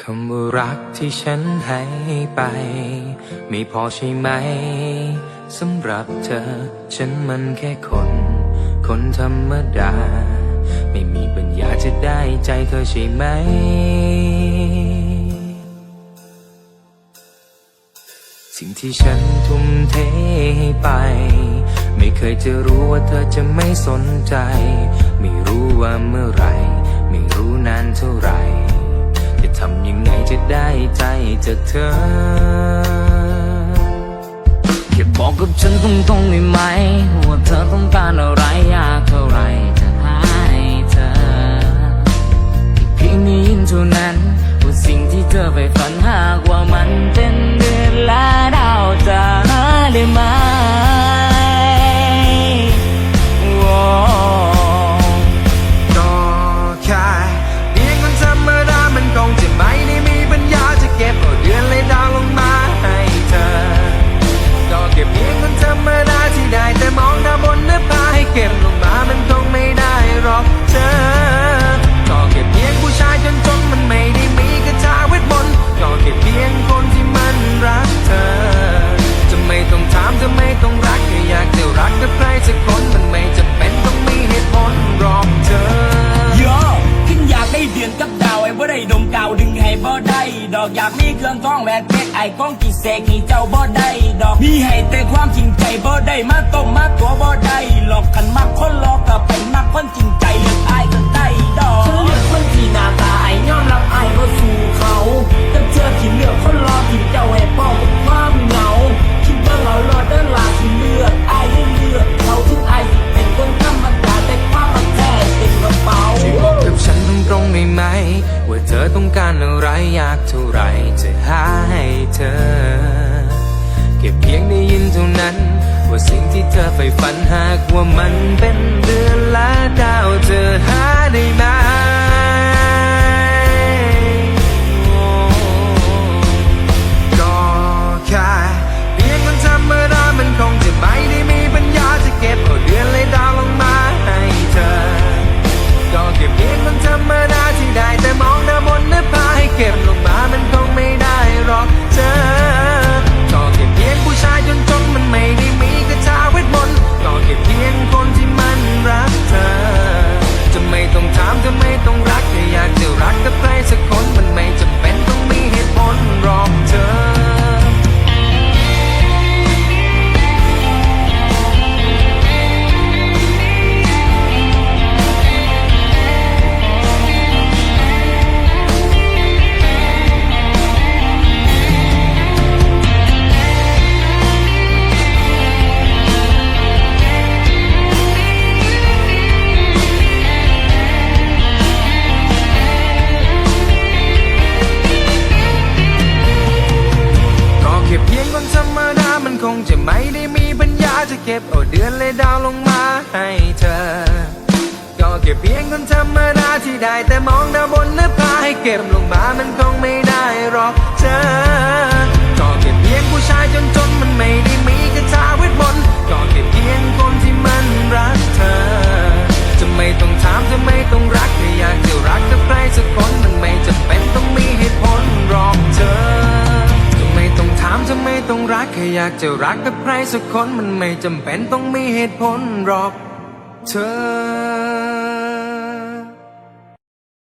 คำว่ารักที่ฉันให้ไป ไม่พอใช่ไหมสำหรับเธอ ฉันมันแค่คน คนธรรมดา ไม่มีปัญญาจะได้ใจเธอใช่ไหม สิ่งที่ฉันทุ่มเทให้ไป ไม่เคยจะรู้ว่าเธอจะไม่สนใจ ไม่รู้ว่าเมื่อไร ไม่รู้นานเท่าไหร จะได้ใจจากเธอ แค่บอกกับฉันตรงๆได้ไหม ว่าเธอต้องการอะไรอยากเท่าไรจะให้เธอแค่เพียงได้ยินเท่านั้น ว่าสิ่งที่เธอไปฝันหากว่ามันเป็นเดือนแล้วากได้เดือนกับดาวไอ้บ่ได้ดมกาวดึงให้บ่ได้ดอกอยากมีเครื่องท้องแหวนเพชรไอ้ก้องกี่เสกให้เจ้าบ่ได้ดอกมีให้แต่ความจริง ว่าเธอต้องการอะไรอยากเท่าไรจะหาให้เธอแค่เพียงได้ยินเท่านั้น ว่าสิ่งที่เธอใฝ่ฝันหากว่ามันเป็นเดือนและดาวเธอหาได้ไหม ไม่ได้มีปัญญาจะเก็บเอาเดือนเลยดาวลงมาให้เธอ ก็แค่เพียงคนธรรมดาที่ได้แต่มองดาวบนหน้าผาให้เก็บลงมามันคงไม่ได้หรอกเธอ ก็แค่เพียงผู้ชายจนจนมันไม่ได้มี แค่อยากจะรักกับใครสักคนมันไม่จำเป็นต้องมีเหตุผลหรอก เธอ